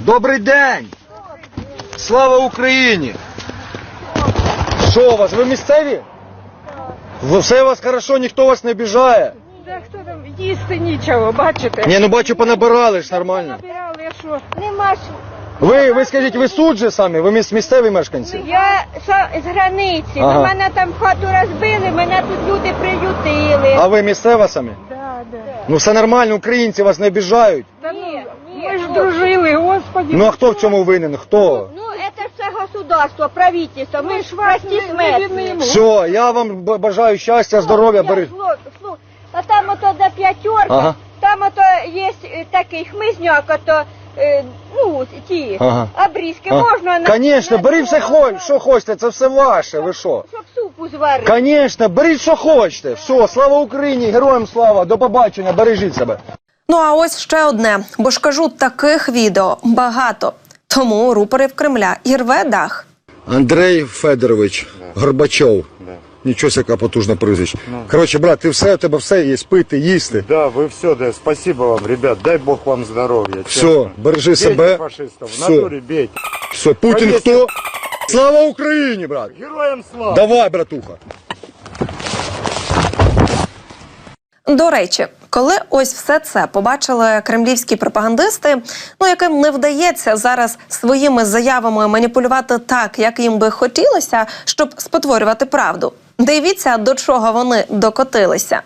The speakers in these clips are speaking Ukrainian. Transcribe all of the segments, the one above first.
Добрий день! Слава Україні! Що у вас? Ви місцеві? Все у вас хорошо, ніхто вас не обіжає? Да хто там їсти нічого, бачите? Ні, ну бачу, понабирали ж нормально. Набирали, а що? Нема ж. Ви, ви скажіть, ви суд же самі? Ви міс- місцеві мешканці? Я са- з границі, Ага. ну, мене там хату розбили, мене тут люди приютили. А ви місцева самі? Да, да. Ну все нормально, українці вас не обіжають. Та ну, ми ж дружили, господи. Ну а хто в цьому винен? Хто? Ну, это ж все государство, правительство. Ми ж прості смертні. Все, я вам б- бажаю щастя, здоров'я, бери. А там ото до п'ятерка, Ага. там ото є е, такий хмизняк, ото, е, ну, ті, Ага. обрізки можна на... Конечно, на- беріть все хо- що хочете, це все ваше, ви що? Щоб супу зварити. Конечно, беріть що хочете. Все, слава Україні, героям слава, до побачення, бережіть себе. Ну а ось ще одне, бо ж кажу, таких відео багато. Тому рупори в Кремля і рве дах. Андрей Федорович Горбачов. Нічого яка потужна прізвище. Коротше, брат, ти все, у тебе все є, пити, їсти. Да, вы все, да, спасибо вам, ребят, дай бог вам здоровья. Все, бережи Бейте себе. фашистов, в Все. натуре бейте. Все, Путін Повісив. хто? Слава Україні, брат! Героям слава! Давай, братуха. До речі, коли ось все це побачили кремлівські пропагандисти, ну яким не вдається зараз своїми заявами маніпулювати так, як їм би хотілося, щоб спотворювати правду. Дивіться, до чого вони докотилися.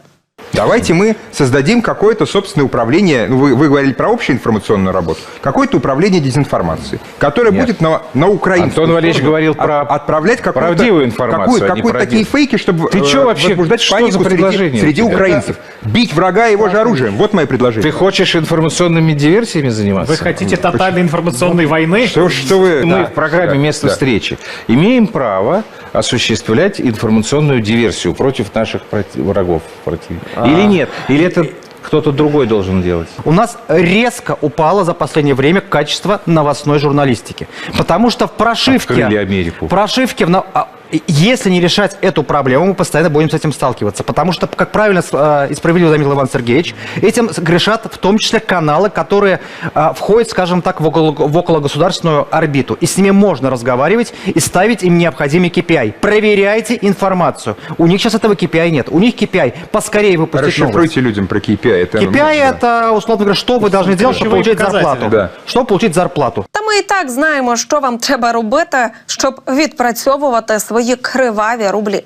Давайте мы создадим какое-то собственное управление, ну, вы, вы говорили про общую информационную работу, какое-то управление дезинформацией, которое Нет. будет на, на украинскую Антон Валерьевич говорил от- про отправлять какую-то, правдивую информацию, какую- а про такие фейки, чтобы Ты чё вообще? возбуждать Что панику за среди, среди украинцев. Бить врага его же оружием. Вот мое предложение. Ты хочешь информационными диверсиями заниматься? Вы хотите тотальной информационной войны? Что, что вы... Мы Да, в программе да, «Место да. встречи» имеем право осуществлять информационную диверсию против наших врагов. против- А. Или нет? Или это кто-то другой должен делать? У нас резко упало за последнее время качество новостной журналистики. Потому что в прошивке... Открыли Америку. В прошивке... В, а, если не решать эту проблему, мы постоянно будем с этим сталкиваться. Потому что, как правильно э, и справедливо заметил Иван Сергеевич, этим грешат в том числе каналы, которые э, входят, скажем так, в, около, в окологосударственную орбиту. И с ними можно разговаривать и ставить им необходимый KPI. Проверяйте информацию. У них сейчас этого KPI нет. У них KPI поскорее выпустить новость. Расшифруйте людям про KPI. Это, KPI да. это, условно говоря, что вы должны делать, чтобы получить зарплату. Да. Чтобы получить зарплату. Ми і так знаємо, що вам треба робити, щоб відпрацьовувати свої криваві рублі.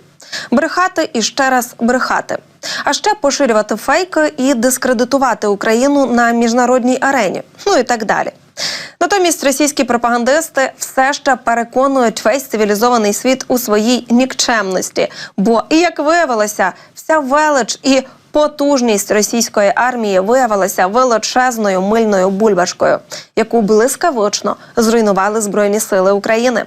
Брехати і ще раз брехати. А ще поширювати фейки і дискредитувати Україну на міжнародній арені. Ну і так далі. Натомість російські пропагандисти все ще переконують весь цивілізований світ у своїй нікчемності. Бо, і як виявилося, вся велич і потужність російської армії виявилася величезною мильною бульбашкою, яку блискавично зруйнували Збройні Сили України.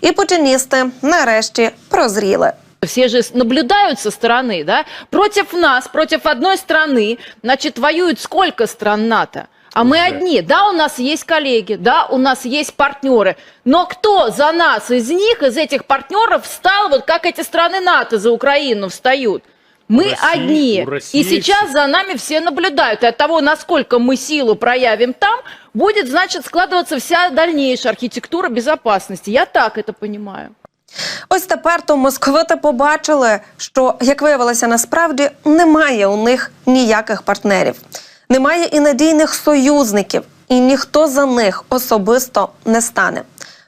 І путіністи нарешті прозріли. Все же наблюдают со стороны, да? Против нас, против одной страны, значит, воюют сколько стран НАТО? А мы одни. Да, у нас есть коллеги, да, у нас есть партнеры. Но кто за нас из них, из этих партнеров встал, вот как эти страны НАТО за Украину встают? Мы одни. И сейчас за нами все наблюдают. И от того, насколько мы силу проявим там, будет, значит, складываться вся дальнейшая архитектура безопасности. Я так это понимаю. Ось тепер то московити побачили, що, як виявилося, насправді немає у них ніяких партнерів, немає і надійних союзників, і ніхто за них особисто не стане.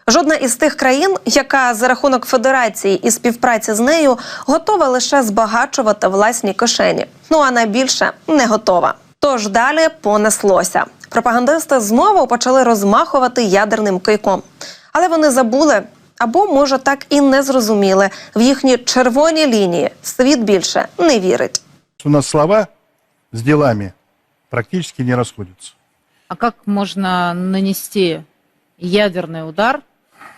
Жодна із тих країн, яка за рахунок федерації і співпраці з нею готова лише збагачувати власні кишені. Ну а найбільше не готова. Тож далі понеслося. Пропагандисти знову почали розмахувати ядерним кийком. Але вони забули, або, може, так і не зрозуміли, в їхні червоні лінії світ більше не вірить. У нас слова с делами практически не расходятся. А как можно нанести ядерный удар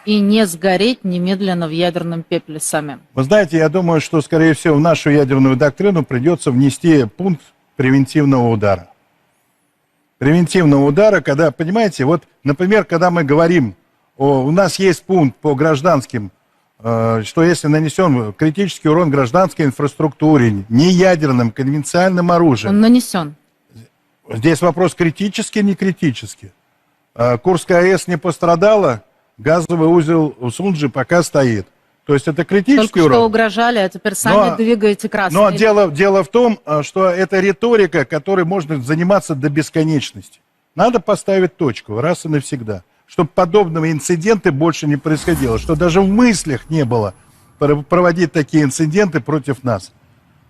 и не сгореть немедленно в ядерном пепле самим? Вы знаете, я думаю, что, скорее всего, в нашу ядерную доктрину придется внести пункт превентивного удара. Превентивного удара, когда, понимаете, вот, например, когда мы говорим, о, у нас есть пункт по гражданским, э, что если нанесен критический урон гражданской инфраструктуре, не ядерным, конвенциальным оружием, Он нанесен. Здесь вопрос критический, не критический. э, Курская АЭС не пострадала, газовый узел в Сунджи пока стоит. То есть это критический Только что уровень. угрожали, а теперь сами Но- двигаете красный. Но дело, дело в том, э, что это риторика, которой можно заниматься до бесконечности. Надо поставить точку раз и навсегда, чтобы подобного инцидента больше не происходило, что даже в мыслях не было пр- проводить такие инциденты против нас.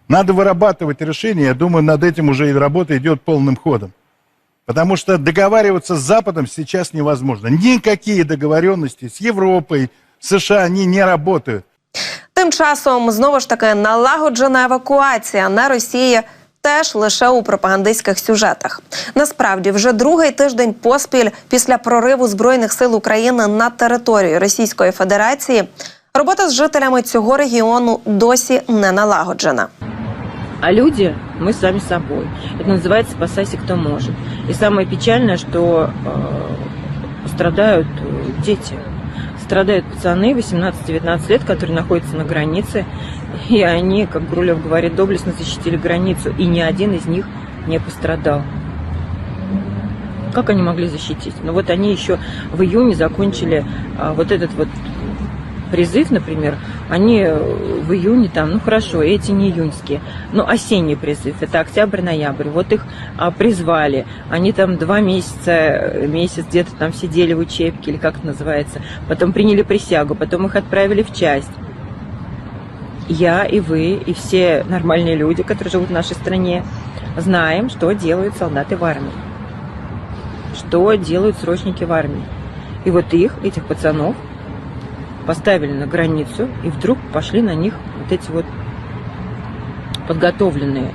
Надо вырабатывать решения, я думаю, над этим уже и работа идет полным ходом. Потому что договариваться с Западом сейчас невозможно. Никакие договоренности с Европой, США, они не работают. Тим часом знову ж таки налагоджена евакуація на Росії теж лише у пропагандистських сюжетах. Насправді, вже другий тиждень поспіль після прориву збройних сил України на територію Російської Федерації робота з жителями цього регіону досі не налагоджена. А люди, мы сами собой. Это называется «спасайся, кто может». И самое печальное, что э, страдают э, дети. Страдают пацаны 18-19 лет, которые находятся на границе. И они, как Грулев говорит, доблестно защитили границу. И ни один из них не пострадал. Как они могли защитить? Ну вот они еще в июне закончили а, вот этот вот призыв, например, они э, в июне там, ну хорошо, эти не июньские, но осенний призыв, это октябрь-ноябрь, вот их а, призвали, они там два месяца, э, месяц где-то там сидели в учебке, или как это называется, потом приняли присягу, потом их отправили в часть. Я и вы, и все нормальные люди, которые живут в нашей стране, знаем, что делают солдаты в армии, что делают срочники в армии. И вот их, этих пацанов, поставили на границу, и вдруг пошли на них вот эти вот подготовленные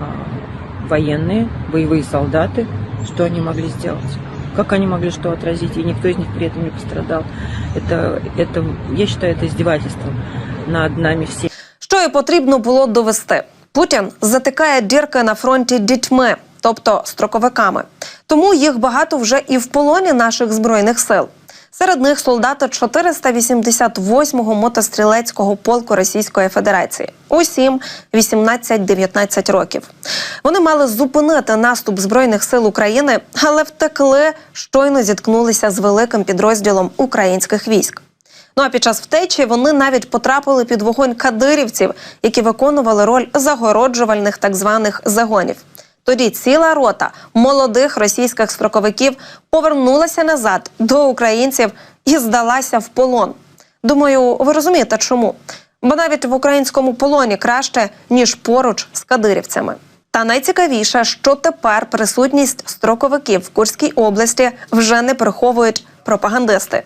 а, военные, боевые солдаты. Что они могли сделать? Как они могли что отразить? И никто из них при этом не пострадал. Это, это я считаю, это издевательством над нами всеми. Що і потрібно було довести. Путін затикає дірки на фронті дітьми, тобто строковиками. Тому їх багато вже і в полоні наших збройних сил. Серед них солдати 488-го мотострілецького полку Російської Федерації. Усім 18-19 років. Вони мали зупинити наступ збройних сил України, але втекли, щойно зіткнулися з великим підрозділом українських військ. Ну а під час втечі вони навіть потрапили під вогонь кадирівців, які виконували роль загороджувальних так званих загонів. Тоді ціла рота молодих російських строковиків повернулася назад до українців і здалася в полон. Думаю, ви розумієте, чому? Бо навіть в українському полоні краще ніж поруч з кадирівцями. Та найцікавіше, що тепер присутність строковиків в Курській області вже не приховують пропагандисти.